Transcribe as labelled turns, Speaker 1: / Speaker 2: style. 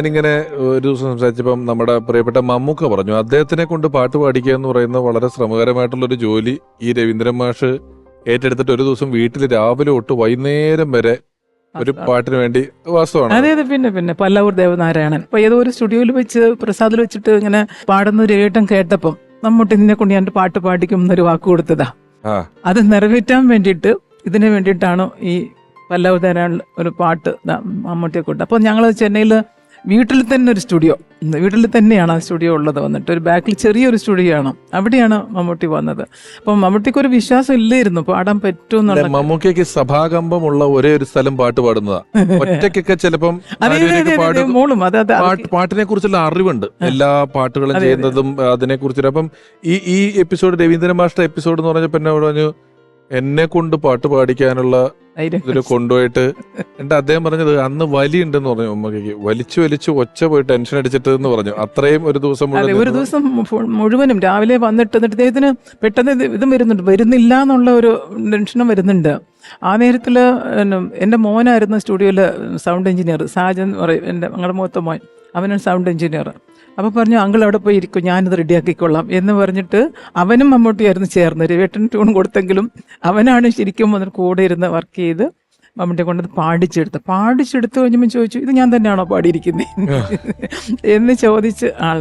Speaker 1: ഞാനിങ്ങനെ ഒരു ദിവസം സംസാരിച്ചപ്പം നമ്മുടെ പ്രിയപ്പെട്ട മമ്മൂക്ക പറഞ്ഞു അദ്ദേഹത്തിനെ കൊണ്ട് പാട്ട് പാടിക്കുക എന്ന് പറയുന്ന വളരെ ശ്രമകരമായിട്ടുള്ള ഒരു ജോലി ഈ രവീന്ദ്രൻ മാഷ് ഏറ്റെടുത്തിട്ട് ഒരു ദിവസം വീട്ടിൽ രാവിലെ തൊട്ട് വൈകുന്നേരം വരെ ഒരു പാട്ടിന് വേണ്ടി വാസ്തവമാണ്.
Speaker 2: അതെ അതെ പിന്നെ പിന്നെ പല്ലവൂർ ദേവനാരായണൻ. അപ്പൊ ഏതോ ഒരു സ്റ്റുഡിയോയിൽ വെച്ച് പ്രസാദിൽ വെച്ചിട്ട് ഇങ്ങനെ പാടുന്ന ഒരു ഏട്ടം കേട്ടപ്പം മമ്മൂട്ടി ഇതിനെ കൊണ്ട് ഞാൻ പാട്ട് പാടിക്കും എന്നൊരു വാക്ക് കൊടുത്തതാ. അത് നിറവേറ്റാൻ വേണ്ടിയിട്ട് ഇതിനു വേണ്ടിയിട്ടാണ് ഈ പല്ലവൂർ ദേവനാരായണൻ ഒരു പാട്ട് മമ്മൂട്ടിയെ കൊണ്ട് അപ്പോൾ ഞങ്ങൾ ചെന്നൈയിൽ വീട്ടിൽ തന്നെ ഒരു സ്റ്റുഡിയോ. വീട്ടിൽ തന്നെയാണ് ആ സ്റ്റുഡിയോ ഉള്ളത് വന്നിട്ട്. ഒരു ബാക്കിൽ ചെറിയൊരു സ്റ്റുഡിയോ ആണ്. അവിടെയാണ് മമ്മൂട്ടി വന്നത്. അപ്പം മമ്മൂട്ടിക്ക് ഒരു വിശ്വാസം ഇല്ലായിരുന്നു. പാടാൻ
Speaker 1: പറ്റും
Speaker 2: പറ്റുമെന്നുള്ള
Speaker 1: മമ്മൂക്കയ്ക്ക് സഭാകമ്പമുള്ള ഒരേ ഒരു സ്ഥലം പാട്ട് പാടുന്നതാ. ഒറ്റയ്ക്കൊക്കെ ചിലപ്പം
Speaker 2: മോളും.
Speaker 1: പാട്ടിനെ കുറിച്ചുള്ള അറിവുണ്ട്. എല്ലാ പാട്ടുകളും. ചെയ്യുന്നതും അതിനെ കുറിച്ചിട്ട്. അപ്പം ഈ ഈ എപ്പിസോഡ് രവീന്ദ്രൻ മാഷ്ട എപ്പിസോഡ് എന്ന് പറഞ്ഞപ്പോ എന്നെ പറഞ്ഞു എന്നെ കൊണ്ട് പാട്ട് പാടിക്കാനുള്ള ഇതിൽ കൊണ്ടുപോയിട്ട് എന്നിട്ട് അദ്ദേഹം പറഞ്ഞത് അന്ന് വലി ഉണ്ടെന്ന് പറഞ്ഞു ഉമ്മക്ക് വലിച്ചു വലിച്ചു ഒച്ച പോയി ടെൻഷൻ അടിച്ചിട്ട് എന്ന് പറഞ്ഞു. അത്രയും ഒരു ദിവസം മുഴുവൻ
Speaker 2: ഒരു ദിവസം മുഴുവനും രാവിലെ വന്നിട്ട് എന്നിട്ട് ഇദ്ദേഹത്തിന് പെട്ടെന്ന് ഇതും വരുന്നുണ്ട്. വരുന്നില്ല എന്നുള്ള ഒരു ടെൻഷനും വരുന്നുണ്ട്. ആ നേരത്തിൽ എന്റെ മോനായിരുന്നു സ്റ്റുഡിയോയിൽ സൗണ്ട് എഞ്ചിനീയർ സാജൻ പറയും എന്റെ ഞങ്ങളുടെ മൂത്ത മോൻ. അവനാണ് സൗണ്ട് എഞ്ചിനീയർ അപ്പോൾ പറഞ്ഞു അങ്കിൾ അവിടെ പോയി ഇരിക്കും ഞാനിത് റെഡിയാക്കിക്കൊള്ളാം എന്ന് പറഞ്ഞിട്ട് അവനും മമ്മൂട്ടിയായിരുന്നു ചേർന്ന് രവേട്ടൻ ട്യൂൺ കൊടുത്തെങ്കിലും അവനാണ് ശരിക്കും വന്നിട്ട് കൂടെ ഇരുന്ന് വർക്ക് ചെയ്ത് മമ്മൂട്ടിയെ കൊണ്ടത് പാടിച്ചെടുത്ത്. പാടിച്ചെടുത്ത് കഴിഞ്ഞപ്പോൾ ചോദിച്ചു ഇത് ഞാൻ തന്നെയാണോ പാടിയിരിക്കുന്നത് എന്ന് ചോദിച്ച് ആൾ